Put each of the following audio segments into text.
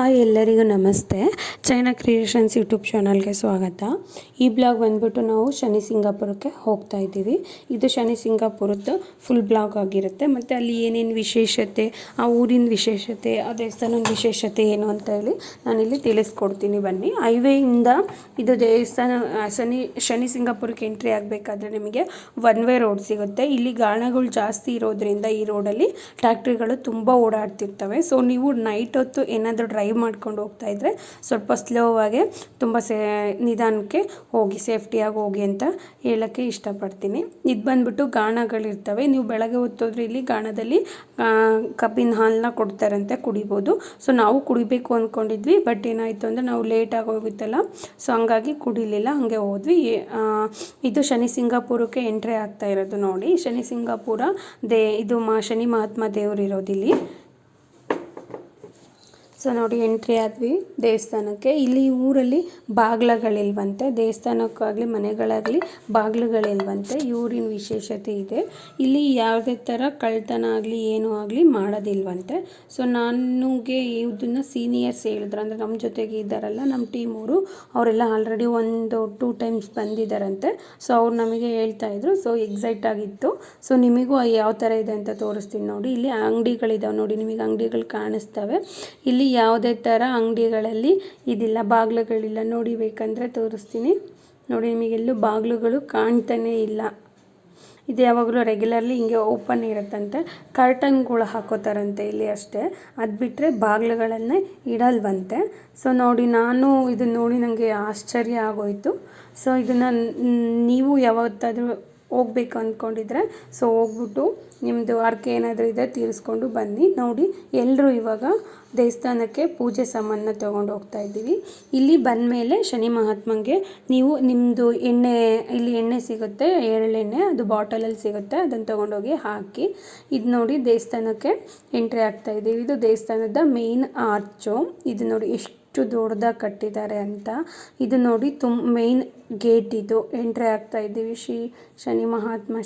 Hi ಎಲ್ಲರಿಗೂ ನಮಸ್ತೆ. China creations YouTube ಚಾನಲ್ಗೆ ಸ್ವಾಗತ. ಈ ಬ್ಲಾಗ್ ಬಂದ್ಬಿಟ್ಟು ನಾವು ಶನಿ ಸಿಂಗಾಪುರಕ್ಕೆ ಹೋಗ್ತಾ ಇದ್ದೀವಿ. ಇದು ಶನಿ ಸಿಂಗಾಪುರದ್ದು ಫುಲ್ ಬ್ಲಾಗ್ ಆಗಿರುತ್ತೆ. ಮತ್ತು ಅಲ್ಲಿ ಏನೇನು ವಿಶೇಷತೆ, ಆ ಊರಿನ ವಿಶೇಷತೆ, ಆ ದೇವಸ್ಥಾನದ ವಿಶೇಷತೆ ಏನು ಅಂತ ಹೇಳಿ ನಾನಿಲ್ಲಿ ತಿಳಿಸ್ಕೊಡ್ತೀನಿ ಬನ್ನಿ. ಹೈವೇಯಿಂದ ಇದು ದೇವಸ್ಥಾನ ಶನಿ ಶನಿ ಸಿಂಗಾಪುರಕ್ಕೆ ಎಂಟ್ರಿ ಆಗಬೇಕಾದ್ರೆ ನಿಮಗೆ ಒನ್ ವೇ ರೋಡ್ ಸಿಗುತ್ತೆ. ಇಲ್ಲಿ ಗಾಣಗಳು ಜಾಸ್ತಿ ಇರೋದ್ರಿಂದ ಈ ರೋಡಲ್ಲಿ ಟ್ಯಾಕ್ಟ್ರಿಗಳು ತುಂಬ ಓಡಾಡ್ತಿರ್ತವೆ. ಸೊ ನೀವು ನೈಟ್ ಹೊತ್ತು ಏನಾದರೂ ಡ್ರೈವ್ ಮಾಡ್ಕೊಂಡು ಹೋಗ್ತಾ ಇದ್ದರೆ ಸ್ವಲ್ಪ ಸ್ಲೋ ಆಗಿ ತುಂಬ ಸೇ, ನಿಧಾನಕ್ಕೆ ಹೋಗಿ ಸೇಫ್ಟಿಯಾಗಿ ಹೋಗಿ ಅಂತ ಹೇಳೋಕ್ಕೆ ಇಷ್ಟಪಡ್ತೀನಿ. ಇದು ಬಂದ್ಬಿಟ್ಟು ಗಾಣಗಳಿರ್ತವೆ. ನೀವು ಬೆಳಗ್ಗೆ ಹೊತ್ತೋದ್ರೆ ಇಲ್ಲಿ ಗಾಣದಲ್ಲಿ ಕಬ್ಬಿನ ಹಾಲನ್ನ ಕೊಡ್ತಾರಂತೆ, ಕುಡಿಬೋದು. ಸೊ ನಾವು ಕುಡಿಬೇಕು ಅಂದ್ಕೊಂಡಿದ್ವಿ ಬಟ್ ಏನಾಯಿತು ಅಂದರೆ ನಾವು ಲೇಟಾಗಿ ಹೋಗಿತ್ತಲ್ಲ ಸೊ ಹಂಗಾಗಿ ಕುಡಿಲಿಲ್ಲ, ಹಾಗೆ ಹೋದ್ವಿ. ಇದು ಶನಿ ಸಿಂಗಾಪುರಕ್ಕೆ ಎಂಟ್ರಿ ಆಗ್ತಾ ಇರೋದು ನೋಡಿ. ಶನಿ ಸಿಂಗಾಪುರ ದೇ, ಇದು ಮಾ, ಶನಿ ಮಹಾತ್ಮ ದೇವರು ಇರೋದಿಲ್ಲಿ ಸೊ ನೋಡಿ ಎಂಟ್ರಿ ಆದ್ವಿ ದೇವಸ್ಥಾನಕ್ಕೆ. ಇಲ್ಲಿ ಊರಲ್ಲಿ ಬಾಗ್ಲಗಳಿಲ್ವಂತೆ, ದೇವಸ್ಥಾನಕ್ಕಾಗಲಿ ಮನೆಗಳಾಗಲಿ ಬಾಗ್ಲುಗಳಿಲ್ವಂತೆ, ಊರಿನ ವಿಶೇಷತೆ ಇದೆ. ಇಲ್ಲಿ ಯಾವುದೇ ಥರ ಕಳ್ತನ ಆಗಲಿ, ಏನೂ ಆಗಲಿ ಮಾಡೋದಿಲ್ವಂತೆ. ಸೊ ನನಗೆ ಇದನ್ನು ಸೀನಿಯರ್ಸ್ ಹೇಳಿದ್ರು. ಅಂದರೆ ನಮ್ಮ ಜೊತೆಗೆ ಇದ್ದಾರಲ್ಲ ನಮ್ಮ ಟೀಮ್ ಅವರು, ಅವರೆಲ್ಲ ಆಲ್ರೆಡಿ ಒಂದು ಟೂ ಟೈಮ್ಸ್ ಬಂದಿದ್ದಾರಂತೆ. ಸೊ ಅವ್ರು ನಮಗೆ ಹೇಳ್ತಾ ಇದ್ರು. ಸೊ ಎಕ್ಸೈಟ್ ಆಗಿತ್ತು. ಸೊ ನಿಮಗೂ ಯಾವ ಥರ ಇದೆ ಅಂತ ತೋರಿಸ್ತೀನಿ ನೋಡಿ. ಇಲ್ಲಿ ಅಂಗಡಿಗಳಿದ್ದಾವೆ ನೋಡಿ, ನಿಮಗೆ ಅಂಗಡಿಗಳು ಕಾಣಿಸ್ತವೆ. ಇಲ್ಲಿ ಯಾವುದೇ ಥರ ಅಂಗಡಿಗಳಲ್ಲಿ ಇದಿಲ್ಲ, ಬಾಗಿಲುಗಳಿಲ್ಲ, ನೋಡಿ ಬೇಕಂದರೆ ತೋರಿಸ್ತೀನಿ. ನೋಡಿ ನಿಮಗೆಲ್ಲೂ ಬಾಗಿಲುಗಳು ಕಾಣ್ತಾನೇ ಇಲ್ಲ. ಇದು ಯಾವಾಗಲೂ ರೆಗ್ಯುಲರ್ಲಿ ಹಿಂಗೆ ಓಪನ್ ಇರುತ್ತಂತೆ. ಕರ್ಟನ್ಗಳು ಹಾಕೋತಾರಂತೆ ಇಲ್ಲಿ ಅಷ್ಟೇ. ಅದು ಬಿಟ್ಟರೆ ಬಾಗಿಲುಗಳನ್ನೇ ಇಡಲ್ವಂತೆ. ಸೊ ನೋಡಿ, ನಾನು ಇದನ್ನು ನೋಡಿ ನನಗೆ ಆಶ್ಚರ್ಯ ಆಗೋಯಿತು. ಸೊ ಇದನ್ನು ನೀವು ಯಾವತ್ತಾದರೂ ಹೋಗ್ಬೇಕು ಅಂದ್ಕೊಂಡಿದ್ರೆ ಸೊ ಹೋಗ್ಬಿಟ್ಟು ನಿಮ್ಮದು ಹರಕೆ ಏನಾದರೂ ಇದೆ, ತೀರಿಸ್ಕೊಂಡು ಬನ್ನಿ. ನೋಡಿ ಎಲ್ಲರೂ ಇವಾಗ ದೇವಸ್ಥಾನಕ್ಕೆ ಪೂಜೆ ಸಾಮಾನ ತೊಗೊಂಡು ಹೋಗ್ತಾ ಇದ್ದೀವಿ. ಇಲ್ಲಿ ಬಂದಮೇಲೆ ಶನಿ ಮಹಾತ್ಮಂಗೆ ನೀವು ನಿಮ್ಮದು ಎಣ್ಣೆ, ಇಲ್ಲಿ ಎಣ್ಣೆ ಸಿಗುತ್ತೆ, ಎಳ್ಳೆಣ್ಣೆ, ಅದು ಬಾಟಲಲ್ಲಿ ಸಿಗುತ್ತೆ, ಅದನ್ನು ತೊಗೊಂಡೋಗಿ ಹಾಕಿ. ಇದು ನೋಡಿ, ದೇವಸ್ಥಾನಕ್ಕೆ ಎಂಟ್ರಿ ಆಗ್ತಾ ಇದ್ದೀವಿ ಇದು ದೇವಸ್ಥಾನದ ಮೇನ್ ಆರ್ಚು. ಇದು ನೋಡಿ, ಎಷ್ಟು ದೊಡ್ಡದಾಗಿ ಕಟ್ಟಿದ್ದಾರೆ ಅಂತ. ಇದು ನೋಡಿ ತುಂಬ ಮೇನ್ ಗೇಟ್ ಇದು. ಎಂಟ್ರಿ ಆಗ್ತಾ ಇದ್ದೀವಿ. ಶ್ರೀ, ಶನಿ ಮಹಾತ್ಮ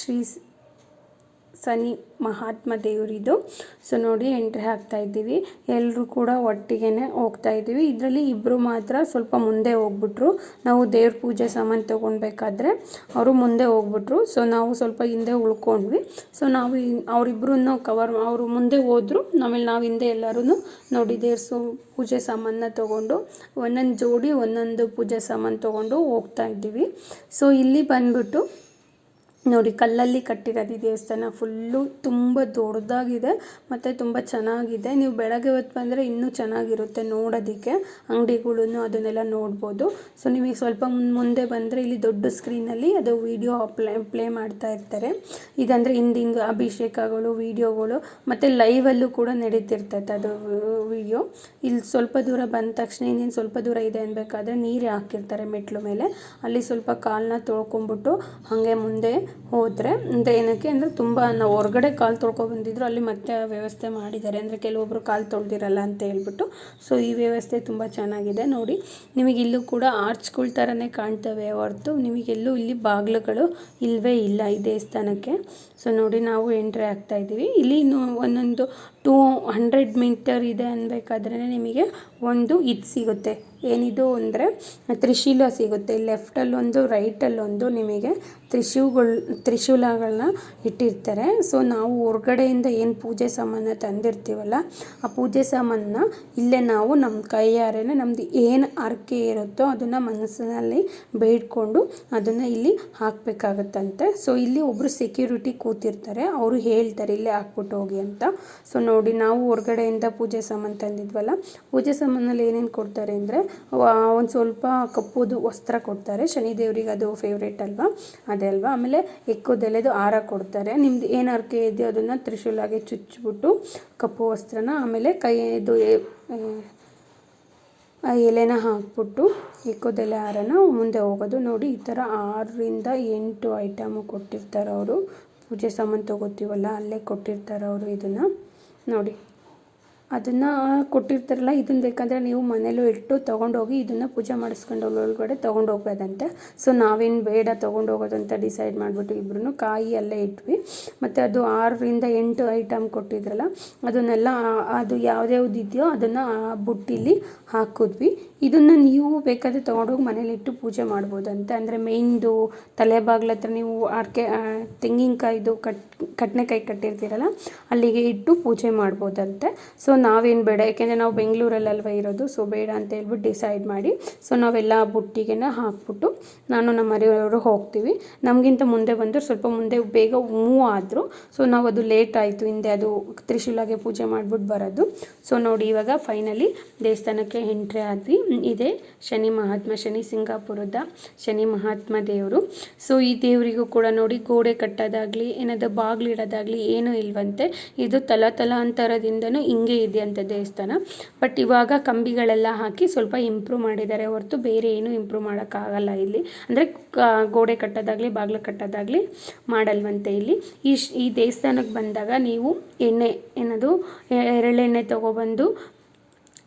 ಶ್ರೀ ಶನಿ ಮಹಾತ್ಮ ದೇವರಿದು. ಸೊ ನೋಡಿ ಎಂಟ್ರಿ ಆಗ್ತಾ ಇದ್ದೀವಿ. ಎಲ್ಲರೂ ಕೂಡ ಒಟ್ಟಿಗೆ ಹೋಗ್ತಾ ಇದ್ದೀವಿ. ಇದರಲ್ಲಿ ಇಬ್ಬರು ಮಾತ್ರ ಸ್ವಲ್ಪ ಮುಂದೆ ಹೋಗ್ಬಿಟ್ರು. ನಾವು ದೇವ್ರ ಪೂಜೆ ಸಾಮಾನು ತೊಗೊಳ್ಬೇಕಾದ್ರೆ ಅವರು ಮುಂದೆ ಹೋಗ್ಬಿಟ್ರು. ಸೊ ನಾವು ಸ್ವಲ್ಪ ಹಿಂದೆ ಉಳ್ಕೊಂಡ್ವಿ. ಸೊ ನಾವು ಅವರಿಬ್ಬರನ್ನು ಕವರ್ ಅವರು ಮುಂದೆ ಹೋದರು. ಆಮೇಲೆ ನಾವು ಹಿಂದೆ ಎಲ್ಲರೂ ನೋಡಿ ದೇವ್ರ ಸು, ಪೂಜೆ ಸಾಮಾನನ್ನ ತೊಗೊಂಡು, ಒಂದೊಂದು ಜೋಡಿ ಒಂದೊಂದು ಪೂಜೆ ಸಾಮಾನು ತೊಗೊಂಡು ಹೋಗ್ತಾ ಇದ್ದೀವಿ. ಸೊ ಇಲ್ಲಿ ಬಂದ್ಬಿಟ್ಟು ನೋಡಿ, ಕಲ್ಲಲ್ಲಿ ಕಟ್ಟಿರೋದು ಈ ದೇವಸ್ಥಾನ ಫುಲ್ಲು ತುಂಬ ದೊಡ್ಡದಾಗಿದೆ ಮತ್ತು ತುಂಬ ಚೆನ್ನಾಗಿದೆ. ನೀವು ಬೆಳಗ್ಗೆ ಹೊತ್ತು ಬಂದರೆ ಇನ್ನೂ ಚೆನ್ನಾಗಿರುತ್ತೆ ನೋಡೋದಕ್ಕೆ, ಅಂಗಡಿಗಳನ್ನು ಅದನ್ನೆಲ್ಲ ನೋಡ್ಬೋದು. ಸೊ ನಿಮಗೆ ಸ್ವಲ್ಪ ಮುಂದೆ ಬಂದರೆ ಇಲ್ಲಿ ದೊಡ್ಡ ಸ್ಕ್ರೀನಲ್ಲಿ ಅದು ವೀಡಿಯೋ ಪ್ಲೇ ಪ್ಲೇ ಮಾಡ್ತಾ ಇರ್ತಾರೆ. ಇದಂದರೆ ಹಿಂದಿಂದು ಅಭಿಷೇಕಗಳು, ವೀಡಿಯೋಗಳು, ಮತ್ತು ಲೈವಲ್ಲೂ ಕೂಡ ನಡೀತಿರ್ತೈತೆ ಅದು ವಿಡಿಯೋ. ಇಲ್ಲಿ ಸ್ವಲ್ಪ ದೂರ ಬಂದ ತಕ್ಷಣ ಇನ್ನೇನು ಸ್ವಲ್ಪ ದೂರ ಇದೆ ಅನ್ಬೇಕಾದ್ರೆ ನೀರು ಹಾಕಿರ್ತಾರೆ ಮೆಟ್ಲು ಮೇಲೆ. ಅಲ್ಲಿ ಸ್ವಲ್ಪ ಕಾಲನ್ನ ತೊಳ್ಕೊಂಬಿಟ್ಟು ಹಾಗೆ ಮುಂದೆ ಹೋದರೆ, ಅಂದರೆ ಏನಕ್ಕೆ ಅಂದರೆ ತುಂಬ ನಾವು ಹೊರ್ಗಡೆ ಕಾಲು ತೊಳ್ಕೊ ಬಂದಿದ್ರು ಅಲ್ಲಿ ಮತ್ತೆ ವ್ಯವಸ್ಥೆ ಮಾಡಿದ್ದಾರೆ. ಅಂದರೆ ಕೆಲವೊಬ್ಬರು ಕಾಲು ತೊಳೆದಿರಲ್ಲ ಅಂತ ಹೇಳ್ಬಿಟ್ಟು. ಸೊ ಈ ವ್ಯವಸ್ಥೆ ತುಂಬ ಚೆನ್ನಾಗಿದೆ. ನೋಡಿ, ನಿಮಗೆ ಇಲ್ಲೂ ಕೂಡ ಆರ್ಚ್ಗಳ ಥರನೇ ಕಾಣ್ತವೆ ಹೊರತು. ನಿಮಗೆಲ್ಲೂ ಇಲ್ಲಿ ಬಾಗಿಲುಗಳು ಇಲ್ಲವೇ ಇಲ್ಲ ಈ ದೇವಸ್ಥಾನಕ್ಕೆ. ಸೊ ನೋಡಿ, ನಾವು ಎಂಟ್ರಿ ಆಗ್ತಾಯಿದ್ದೀವಿ ಇಲ್ಲಿ ಒಂದೊಂದು ಟೂ ಹಂಡ್ರೆಡ್ ಮೀಟರ್ ಇದೆ ಅನ್ಬೇಕಾದ್ರೆ ನಿಮಗೆ ಒಂದು ಇದು ಸಿಗುತ್ತೆ. ಏನಿದು ಅಂದರೆ ತ್ರಿಶೂಲ ಸಿಗುತ್ತೆ. ಲೆಫ್ಟಲ್ಲೊಂದು, ರೈಟಲ್ಲೊಂದು ನಿಮಗೆ ತ್ರಿಶೂಗಳು ತ್ರಿಶೂಲಗಳನ್ನ ಇಟ್ಟಿರ್ತಾರೆ. ಸೊ ನಾವು ಹೊರ್ಗಡೆಯಿಂದ ಏನು ಪೂಜೆ ಸಾಮಾನು ತಂದಿರ್ತೀವಲ್ಲ, ಆ ಪೂಜೆ ಸಾಮಾನನ್ನ ಇಲ್ಲೇ ನಾವು ನಮ್ಮ ಕೈಯಾರೆ ನಮ್ಮದು ಏನು ಹರಕೆ ಇರುತ್ತೋ ಅದನ್ನು ಮನಸ್ಸಿನಲ್ಲಿ ಬೇಡ್ಕೊಂಡು ಅದನ್ನು ಇಲ್ಲಿ ಹಾಕಬೇಕಾಗತ್ತಂತೆ. ಸೊ ಇಲ್ಲಿ ಒಬ್ಬರು ಸೆಕ್ಯೂರಿಟಿ ಕೂತಿರ್ತಾರೆ. ಅವರು ಹೇಳ್ತಾರೆ, ಇಲ್ಲೇ ಹಾಕ್ಬಿಟ್ಟು ಹೋಗಿ ಅಂತ. ಸೊ ನೋಡಿ ನಾವು ಹೊರ್ಗಡೆಯಿಂದ ಪೂಜೆ ಸಾಮಾನು ತಂದಿದ್ವಲ್ಲ, ಪೂಜೆ ಸಾಮಾನಲ್ಲಿ ಏನೇನು ಕೊಡ್ತಾರೆ ಅಂದರೆ ಒಂದು ಸ್ವಲ್ಪ ಕಪ್ಪುದು ವಸ್ತ್ರ ಕೊಡ್ತಾರೆ. ಶನಿದೇವ್ರಿಗೆ ಅದು ಫೇವ್ರೇಟ್ ಅಲ್ವಾ? ಅದೇ ಅಲ್ವಾ? ಆಮೇಲೆ ಎಕ್ಕೋದೆಲೆದು ಹಾರ ಕೊಡ್ತಾರೆ. ನಿಮ್ದು ಏನು ಅರ್ಕೆ ಇದೆಯೋ ಅದನ್ನು ತ್ರಿಶೂಲಾಗೆ ಚುಚ್ಚಿಬಿಟ್ಟು ಕಪ್ಪು ವಸ್ತ್ರನ, ಆಮೇಲೆ ಕೈದು ಎಲೆನ ಹಾಕ್ಬಿಟ್ಟು ಎಕ್ಕೋದೆಲೆ ಹಾರನ ಮುಂದೆ ಹೋಗೋದು. ನೋಡಿ, ಈ ಥರ ಆರರಿಂದ ಎಂಟು ಐಟಮು ಕೊಟ್ಟಿರ್ತಾರೆ ಅವರು. ಪೂಜೆ ಸಾಮಾನು ತೊಗೋತೀವಲ್ಲ, ಅಲ್ಲೇ ಕೊಟ್ಟಿರ್ತಾರೆ ಅವರು ಇದನ್ನು. ನೋಡಿ. ಅದನ್ನು ಕೊಟ್ಟಿರ್ತಾರಲ್ಲ, ಇದನ್ನ ಬೇಕಂದರೆ ನೀವು ಮನೇಲೂ ಇಟ್ಟು ತೊಗೊಂಡೋಗಿ ಇದನ್ನು ಪೂಜೆ ಮಾಡಿಸ್ಕೊಂಡು ಒಳಗಡೆ ತೊಗೊಂಡೋಗ್ಬೋದಂತೆ ಸೊ ನಾವೇನು ಬೇಡ ತೊಗೊಂಡೋಗೋದು ಅಂತ ಡಿಸೈಡ್ ಮಾಡಿಬಿಟ್ಟು ಇಬ್ಬರೂ ಕಾಯಿ ಅಲ್ಲೇ ಇಟ್ವಿ. ಮತ್ತು ಅದು ಆರರಿಂದ ಎಂಟು ಐಟಮ್ ಕೊಟ್ಟಿದ್ರಲ್ಲ, ಅದನ್ನೆಲ್ಲ ಅದು ಯಾವ್ದ್ಯಾವ್ದು ಇದೆಯೋ ಅದನ್ನು ಆ ಬುಟ್ಟಿಲಿ ಹಾಕಿದ್ವಿ. ಇದನ್ನು ನೀವು ಬೇಕಾದರೆ ತೊಗೊಂಡೋಗಿ ಮನೇಲಿಟ್ಟು ಪೂಜೆ ಮಾಡ್ಬೋದಂತೆ. ಅಂದರೆ ಮೇಯ್ನ್ದು ತಲೆ ಬಾಗ್ಲ ಹತ್ರ ನೀವು ಅಡಿಕೆ ತೆಂಗಿನಕಾಯಿದು ಕಟ್ ಕಡಲೆಕಾಯಿ ಕಟ್ಟಿರ್ತೀರಲ್ಲ, ಅಲ್ಲಿಗೆ ಇಟ್ಟು ಪೂಜೆ ಮಾಡ್ಬೋದಂತೆ. ಸೊ ನಾವೇನು ಬೇಡ, ಯಾಕೆಂದರೆ ನಾವು ಬೆಂಗಳೂರಲ್ಲಲ್ವ ಇರೋದು ಸೊ ಬೇಡ ಅಂತ ಹೇಳ್ಬಿಟ್ಟು ಡಿಸೈಡ್ ಮಾಡಿ ಸೊ ನಾವೆಲ್ಲ ಬುಟ್ಟಿಗೆನ ಹಾಕ್ಬಿಟ್ಟು ನಾನು ನಮ್ಮ ಮನೆಯವರು ಹೋಗ್ತೀವಿ. ನಮಗಿಂತ ಮುಂದೆ ಬಂದು ಸ್ವಲ್ಪ ಮುಂದೆ ಬೇಗ ಮೂವ್ ಆದರು ಸೊ ನಾವು ಅದು ಲೇಟ್ ಆಯಿತು, ಹಿಂದೆ ಅದು ತ್ರಿಶೂಲಾಗೆ ಪೂಜೆ ಮಾಡಿಬಿಟ್ಟು ಬರೋದು. ಸೊ ನೋಡಿ ಇವಾಗ ಫೈನಲಿ ದೇವಸ್ಥಾನಕ್ಕೆ ಎಂಟ್ರಿ ಆದ್ವಿ. ಇದೆ ಶನಿ ಮಹಾತ್ಮ, ಶನಿ ಸಿಂಗಾಪುರದ ಶನಿ ಮಹಾತ್ಮ ದೇವರು. ಸೊ ಈ ದೇವರಿಗೂ ಕೂಡ ನೋಡಿ ಗೋಡೆ ಕಟ್ಟೋದಾಗಲಿ, ಏನಾದರೂ ಬಾಗಿಲಿಡೋದಾಗಲಿ ಏನೂ ಇಲ್ವಂತೆ. ಇದು ತಲ ತಲಾಂತರದಿಂದನೂ ಹಿಂಗೆ ಇದೆಯಂತೆ ದೇವಸ್ಥಾನ. ಬಟ್ ಇವಾಗ ಕಂಬಿಗಳೆಲ್ಲ ಹಾಕಿ ಸ್ವಲ್ಪ ಇಂಪ್ರೂವ್ ಮಾಡಿದ್ದಾರೆ. ಹೊರತು ಬೇರೆ ಏನೂ ಇಂಪ್ರೂವ್ ಮಾಡೋಕ್ಕಾಗಲ್ಲ ಇಲ್ಲಿ. ಅಂದರೆ ಗೋಡೆ ಕಟ್ಟೋದಾಗಲಿ, ಬಾಗಿಲು ಕಟ್ಟೋದಾಗಲಿ ಮಾಡಲ್ವಂತೆ ಇಲ್ಲಿ. ಈ ಈ ದೇವಸ್ಥಾನಕ್ಕೆ ಬಂದಾಗ ನೀವು ಎಣ್ಣೆ, ಏನದು ಎರಳೆಣ್ಣೆ ತೊಗೊಬಂದು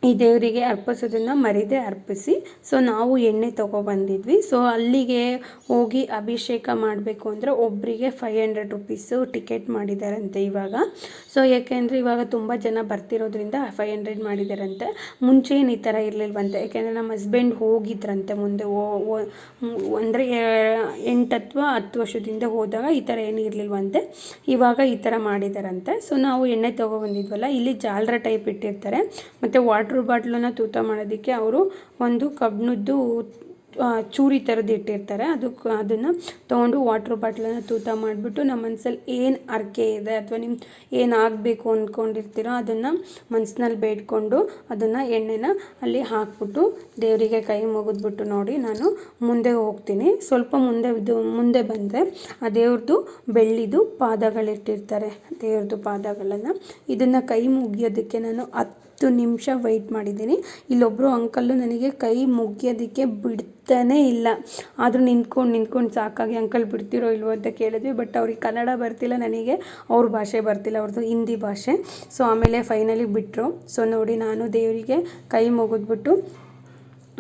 ಈ ದೇವರಿಗೆ ಅರ್ಪಿಸೋದನ್ನು ಮರೀದೆ ಅರ್ಪಿಸಿ ಸೊ ನಾವು ಎಣ್ಣೆ ತೊಗೊಬಂದಿದ್ವಿ ಸೊ ಅಲ್ಲಿಗೆ ಹೋಗಿ ಅಭಿಷೇಕ ಮಾಡಬೇಕು ಅಂದರೆ ಒಬ್ಬರಿಗೆ ಫೈವ್ ಹಂಡ್ರೆಡ್ ರುಪೀಸು ಟಿಕೆಟ್ ಮಾಡಿದ್ದಾರಂತೆ ಇವಾಗ. ಸೊ ಯಾಕೆಂದರೆ ಇವಾಗ ತುಂಬ ಜನ ಬರ್ತಿರೋದ್ರಿಂದ ಫೈವ್ ಹಂಡ್ರೆಡ್ ಮಾಡಿದ್ದಾರಂತೆ ಮುಂಚೆ ಏನು ಈ ಥರ ಇರಲಿಲ್ವಂತೆ. ಯಾಕೆಂದರೆ ನಮ್ಮ ಹಸ್ಬೆಂಡ್ ಹೋಗಿದ್ರಂತೆ ಮುಂದೆ, ಓ ಅಂದರೆ ಎಂಟು ಅಥವಾ ಹತ್ತು ವರ್ಷದಿಂದ ಹೋದಾಗ ಈ ಥರ ಏನು ಇರಲಿಲ್ವಂತೆ. ಇವಾಗ ಈ ಥರ ಮಾಡಿದ್ದಾರಂತೆ ಸೊ ನಾವು ಎಣ್ಣೆ ತೊಗೊಬಂದಿದ್ವಲ್ಲ ಇಲ್ಲಿ ಜಾಲರ ಟೈಪ್ ಇಟ್ಟಿರ್ತಾರೆ. ಮತ್ತು ವಾಟ್ರ್ ಬಾಟ್ಲನ್ನ ತೂತ ಮಾಡೋದಕ್ಕೆ ಅವರು ಒಂದು ಕಬ್ಬಿಣದ್ದು ಚೂರಿ ಥರದ್ದು ಇಟ್ಟಿರ್ತಾರೆ. ಅದಕ್ಕೆ ಅದನ್ನು ತೊಗೊಂಡು ವಾಟ್ರ್ ಬಾಟ್ಲನ್ನು ತೂತ ಮಾಡಿಬಿಟ್ಟು ನಮ್ಮ ಮನಸ್ಸಲ್ಲಿ ಏನು ಅರ್ಕೆ ಇದೆ ಅಥವಾ ನಿಮ್ಮ ಏನು ಆಗಬೇಕು ಅಂದ್ಕೊಂಡಿರ್ತೀರೋ ಅದನ್ನು ಮನಸ್ಸಿನಲ್ಲಿ ಬೇಡ್ಕೊಂಡು ಅದನ್ನು ಎಣ್ಣೆನ ಅಲ್ಲಿ ಹಾಕ್ಬಿಟ್ಟು ದೇವರಿಗೆ ಕೈ ಮುಗಿದ್ಬಿಟ್ಟು ನೋಡಿ ನಾನು ಮುಂದೆ ಹೋಗ್ತೀನಿ. ಸ್ವಲ್ಪ ಮುಂದೆ ಮುಂದೆ ಬಂದರೆ ಆ ದೇವ್ರದ್ದು ಬೆಳ್ಳಿದು ಪಾದಗಳಿಟ್ಟಿರ್ತಾರೆ. ದೇವ್ರದ್ದು ಪಾದಗಳನ್ನು ಇದನ್ನು ಕೈ ಮುಗಿಯೋದಕ್ಕೆ ನಾನು ಹತ್ತು ಹತ್ತು ನಿಮಿಷ ವೆಯ್ಟ್ ಮಾಡಿದ್ದೀನಿ. ಇಲ್ಲೊಬ್ಬರು ಅಂಕಲ್ಲು ನನಗೆ ಕೈ ಮುಗಿಯೋದಕ್ಕೆ ಬಿಡ್ತಾನೇ ಇಲ್ಲ. ಆದರೂ ನಿಂತ್ಕೊಂಡು ನಿಂತ್ಕೊಂಡು ಸಾಕಾಗಿ ಅಂಕಲ್ ಬಿಡ್ತಿರೋ ಇಲ್ವೋ ಅಂತ ಕೇಳಿದ್ವಿ. ಬಟ್ ಅವ್ರಿಗೆ ಕನ್ನಡ ಬರ್ತಿಲ್ಲ ನನಗೆ. ಅವ್ರ ಭಾಷೆ ಬರ್ತಿಲ್ಲ ಅವ್ರದ್ದು ಹಿಂದಿ ಭಾಷೆ. ಸೊ ಆಮೇಲೆ ಫೈನಲಿ ಬಿಟ್ಟರು ಸೊ ನೋಡಿ ನಾನು ದೇವರಿಗೆ ಕೈ ಮುಗಿದ್ಬಿಟ್ಟು,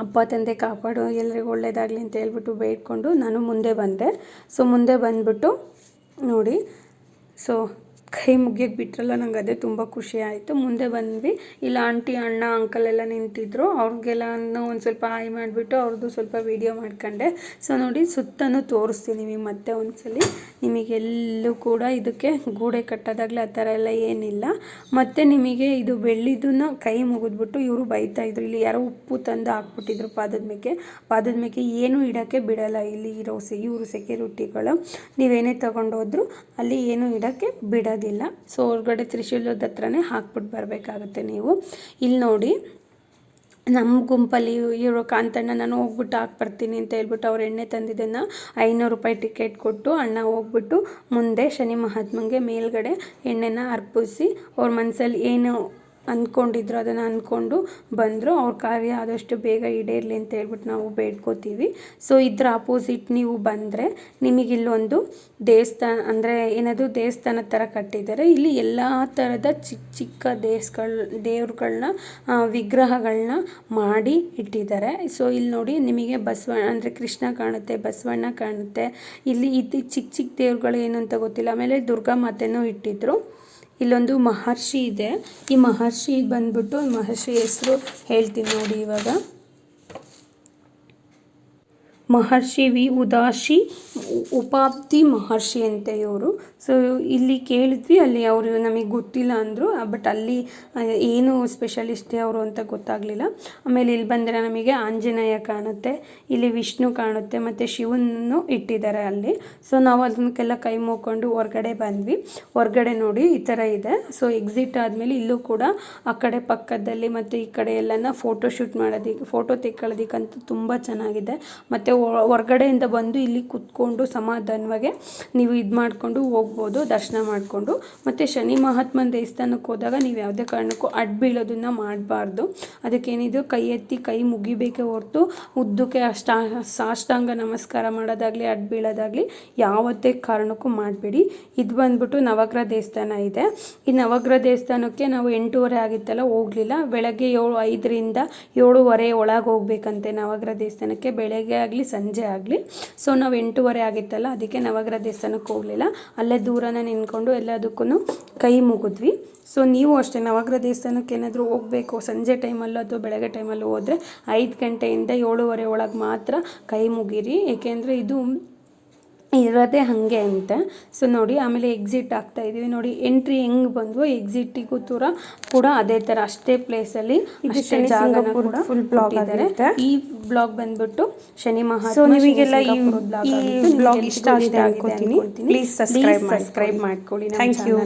ಅಪ್ಪ, ತಂದೆ, ಕಾಪಾಡು. ಎಲ್ರಿಗೂ ಒಳ್ಳೇದಾಗಲಿ ಅಂತ ಹೇಳ್ಬಿಟ್ಟು ಬೇಡ್ಕೊಂಡು ನಾನು ಮುಂದೆ ಬಂದೆ. ಸೊ ಮುಂದೆ ಬಂದ್ಬಿಟ್ಟು ನೋಡಿ. ಸೊ ಕೈ ಮುಗಿಯೋಕ್ಕೆ ಬಿಟ್ರಲ್ಲ ನಂಗೆ ಅದೇ ತುಂಬ ಖುಷಿ ಆಯಿತು. ಮುಂದೆ ಬಂದ್ವಿ. ಇಲ್ಲ, ಆಂಟಿ, ಅಣ್ಣ, ಅಂಕಲ್ ಎಲ್ಲ ನಿಂತಿದ್ರು. ಅವ್ರಿಗೆಲ್ಲ ಒಂದು ಸ್ವಲ್ಪ ಹಾಯ್ ಮಾಡಿಬಿಟ್ಟು ಅವ್ರದ್ದು ಸ್ವಲ್ಪ ವೀಡಿಯೋ ಮಾಡ್ಕೊಂಡೆ. ಸೊ ನೋಡಿ, ಸುತ್ತನೂ ತೋರಿಸ್ತೀನಿ ನಿಮಗೆ ಮತ್ತೆ ಒಂದ್ಸಲಿ. ನಿಮಗೆಲ್ಲೂ ಕೂಡ ಇದಕ್ಕೆ ಗೂಡೆ ಕಟ್ಟೋದಾಗಲಿ ಆ ಥರ ಎಲ್ಲ ಏನಿಲ್ಲ. ಮತ್ತು ನಿಮಗೆ ಇದು ಬೆಳ್ಳಿದನ್ನ ಕೈ ಮುಗಿದ್ಬಿಟ್ಟು ಇವರು ಬೈತಾಯಿದ್ರು ಇಲ್ಲಿ ಯಾರೋ ಉಪ್ಪು ತಂದು ಹಾಕ್ಬಿಟ್ಟಿದ್ರು ಪಾದದ ಮೇಕೆ. ಪಾದದ ಮೇಕೆ ಏನೂ ಇಡೋಕ್ಕೆ ಬಿಡೋಲ್ಲ. ಇಲ್ಲಿ ಇರೋ ಇವರು ಸೆಕ್ಯೂರಿಟಿಗಳು ನೀವೇನೇ ತೊಗೊಂಡೋದ್ರು ಅಲ್ಲಿ ಏನೂ ಇಡೋಕ್ಕೆ ಬಿಡೋದಿಲ್ಲ. ಸೊ ಹೊರಗಡೆ ತ್ರಿಶೂಲದ ಹತ್ರನೇ ಹಾಕ್ಬಿಟ್ಟು ಬರಬೇಕಾಗುತ್ತೆ ನೀವು. ಇಲ್ಲಿ ನೋಡಿ ನಮ್ಮ ಗುಂಪಲ್ಲಿ ಇರೋ ಕಾಂತಣ್ಣ, ನಾನು ಹೋಗ್ಬಿಟ್ಟು ಹಾಕಿ ಬರ್ತೀನಿ ಅಂತ ಹೇಳ್ಬಿಟ್ಟು ಅವ್ರು ಎಣ್ಣೆ ತಂದಿದ್ದನ್ನು ಐನೂರು ರೂಪಾಯಿ ಟಿಕೆಟ್ ಕೊಟ್ಟು ಅಣ್ಣ ಹೋಗ್ಬಿಟ್ಟು ಮುಂದೆ ಶನಿ ಮಹಾತ್ಮಂಗೆ ಮೇಲ್ಗಡೆ ಎಣ್ಣೆನ ಅರ್ಪಿಸಿ ಅವ್ರ ಮನಸ್ಸಲ್ಲಿ ಏನು ಅಂದ್ಕೊಂಡಿದ್ರು, ಅದನ್ನು ಅಂದ್ಕೊಂಡು ಬಂದರು. ಅವ್ರ ಕಾರ್ಯ ಆದಷ್ಟು ಬೇಗ ಈಡೇರಲಿ ಅಂತ ಹೇಳ್ಬಿಟ್ಟು ನಾವು ಬೇಡ್ಕೋತೀವಿ. ಸೊ ಇದ್ರ ಆಪೋಸಿಟ್ ನೀವು ಬಂದರೆ ನಿಮಗಿಲ್ಲೊಂದು ದೇವಸ್ಥಾನ, ಅಂದರೆ ಏನದು ದೇವಸ್ಥಾನ ಥರ ಕಟ್ಟಿದ್ದಾರೆ ಇಲ್ಲಿ ಎಲ್ಲ ಥರದ ಚಿಕ್ಕ ಚಿಕ್ಕ ದೇವ್ಸ್ಗಳು ದೇವ್ರುಗಳನ್ನ ವಿಗ್ರಹಗಳನ್ನ ಮಾಡಿ ಇಟ್ಟಿದ್ದಾರೆ ಸೊ ಇಲ್ಲಿ ನೋಡಿ ನಿಮಗೆ ಬಸವ, ಅಂದರೆ ಕೃಷ್ಣ ಕಾಣುತ್ತೆ, ಬಸವಣ್ಣ ಕಾಣುತ್ತೆ. ಇಲ್ಲಿ ಇದು ಚಿಕ್ಕ ಚಿಕ್ಕ ದೇವ್ರುಗಳು ಏನು ಅಂತ ಗೊತ್ತಿಲ್ಲ. ಆಮೇಲೆ ದುರ್ಗಾ ಮಾತೆನೂ ಇಟ್ಟಿದ್ರು. ಇಲ್ಲೊಂದು ಮಹರ್ಷಿ ಇದೆ. ಈ ಮಹರ್ಷಿ ಬಂದ್ಬಿಟ್ಟು ಮಹರ್ಷಿ ಹೆಸರು ಹೇಳ್ತೀನಿ ನೋಡಿ ಇವಾಗ. ಮಹರ್ಷಿ ವಿ. ಉದಾಶಿ ಉಪಾಪ್ತಿ ಮಹರ್ಷಿ ಅಂತ ಇವರು ಸೊ ಇಲ್ಲಿ ಕೇಳಿದ್ವಿ, ಅಲ್ಲಿ ಅವರು ನಮಗೆ ಗೊತ್ತಿಲ್ಲ ಅಂದರು ಬಟ್ ಅಲ್ಲಿ ಏನು ಸ್ಪೆಷಲಿಸ್ಟ್ ಅವರು ಅಂತ ಗೊತ್ತಾಗಲಿಲ್ಲ. ಆಮೇಲೆ ಇಲ್ಲಿ ಬಂದರೆ ನಮಗೆ ಆಂಜನೇಯ ಕಾಣುತ್ತೆ, ಇಲ್ಲಿ ವಿಷ್ಣು ಕಾಣುತ್ತೆ, ಮತ್ತು ಶಿವನನ್ನು ಇಟ್ಟಿದ್ದಾರೆ ಅಲ್ಲಿ. ಸೊ ನಾವು ಅದನ್ನಕ್ಕೆಲ್ಲ ಕೈ ಮುಕ್ಕೊಂಡು ಹೊರಗಡೆ ಬಂದ್ವಿ. ಹೊರಗಡೆ ನೋಡಿ ಈ ಥರ ಇದೆ. ಸೊ ಎಕ್ಸಿಟ್ ಆದಮೇಲೆ ಇಲ್ಲೂ ಕೂಡ ಆ ಕಡೆ ಪಕ್ಕದಲ್ಲಿ ಮತ್ತು ಈ ಕಡೆ ಎಲ್ಲನ ಫೋಟೋ ಶೂಟ್ ಮಾಡೋದಕ್ಕೆ ಫೋಟೋ ತೆಕ್ಕೊಳ್ಳೋದಕ್ಕಂತೂ ತುಂಬ ಚೆನ್ನಾಗಿದೆ. ಮತ್ತು ಹೊರಗಡೆಯಿಂದ ಬಂದು ಇಲ್ಲಿ ಕುತ್ಕೊಂಡು ಸಮಾಧಾನವಾಗಿ ನೀವು ಇದು ಮಾಡಿಕೊಂಡು ಹೋಗ್ಬೋದು, ದರ್ಶನ ಮಾಡಿಕೊಂಡು. ಮತ್ತು ಶನಿ ಮಹಾತ್ಮನ ದೇವಸ್ಥಾನಕ್ಕೆ ಹೋದಾಗ ನೀವು ಯಾವುದೇ ಕಾರಣಕ್ಕೂ ಅಡ್ಬೀಳೋದನ್ನು ಮಾಡಬಾರ್ದು. ಅದಕ್ಕೇನಿದು, ಕೈ ಎತ್ತಿ ಕೈ ಮುಗಿಬೇಕೇ ಹೊರತು ಉದ್ದಕ್ಕೆ ಅಷ್ಟಾ ಸಾಷ್ಟಾಂಗ ನಮಸ್ಕಾರ ಮಾಡೋದಾಗಲಿ ಅಡ್ಬೀಳೋದಾಗಲಿ ಯಾವುದೇ ಕಾರಣಕ್ಕೂ ಮಾಡಬೇಡಿ. ಇದು ಬಂದ್ಬಿಟ್ಟು ನವಗ್ರಹ ದೇವಸ್ಥಾನ ಇದೆ. ಈ ನವಗ್ರಹ ದೇವಸ್ಥಾನಕ್ಕೆ ನಾವು ಎಂಟೂವರೆ ಆಗಿತ್ತಲ್ಲ, ಹೋಗಲಿಲ್ಲ. ಬೆಳಗ್ಗೆ ಏಳು ಐದರಿಂದ ಏಳುವರೆ ಒಳಗೆ ಹೋಗ್ಬೇಕಂತೆ ನವಗ್ರಹ ದೇವಸ್ಥಾನಕ್ಕೆ. ಬೆಳಗ್ಗೆ ಆಗಲಿ ಸಂಜೆ ಆಗಲಿ. ಸೊ ನಾವು ಎಂಟೂವರೆ ಆಗಿತ್ತಲ್ಲ, ಅದಕ್ಕೆ ನವಗ್ರಹ ದೇವಸ್ಥಾನಕ್ಕೆ ಹೋಗಲಿಲ್ಲ. ಅಲ್ಲೇ ದೂರನ ನಿಂತ್ಕೊಂಡು ಎಲ್ಲದಕ್ಕೂ ಕೈ ಮುಗಿದ್ವಿ. ಸೊ ನೀವು ಅಷ್ಟೇ ನವಗ್ರಹ ದೇವಸ್ಥಾನಕ್ಕೆ ಏನಾದರೂ ಹೋಗಬೇಕು, ಸಂಜೆ ಟೈಮಲ್ಲೂ ಅಥವಾ ಬೆಳಗ್ಗೆ ಟೈಮಲ್ಲೂ ಹೋದರೆ ಐದು ಗಂಟೆಯಿಂದ ಏಳುವರೆ ಒಳಗೆ ಮಾತ್ರ ಕೈ ಮುಗಿರಿ. ಏಕೆಂದರೆ ಇದು ಇರೋದೇ ಹಾಗೆ ಅಂತ. ಸೊ ನೋಡಿ ಆಮೇಲೆ ಎಕ್ಸಿಟ್ ಆಗ್ತಾ ಇದೀವಿ. ನೋಡಿ ಎಂಟ್ರಿ ಹೆಂಗೆ ಬಂದ್ವು ಎಕ್ಸಿಟಿಗೂ ತೂರ ಕೂಡ ಅದೇ ಥರ ಅಷ್ಟೇ ಪ್ಲೇಸಲ್ಲಿ ಫುಲ್ ಕೊಟ್ಟಿದ್ದಾರೆ. ಆಗಿರುತ್ತೆ. ಈ ಬ್ಲಾಗ್ ಬಂದ್ಬಿಟ್ಟು ಶನಿ ಮಹಾ ನಿಮಗೆಲ್ಲ ಈ- ನಿಮ್ಗೆಲ್ರಿಗೂ ಇಷ್ಟ ಆಗಿದೆ ಅನ್ಕೋತೀನಿ. ಪ್ಲೀಸ್ ಸಬ್ಸ್ಕ್ರೈಬ್ ಮಾಡ್ಕೊಳ್ಳಿ ಥ್ಯಾಂಕ್ ಯು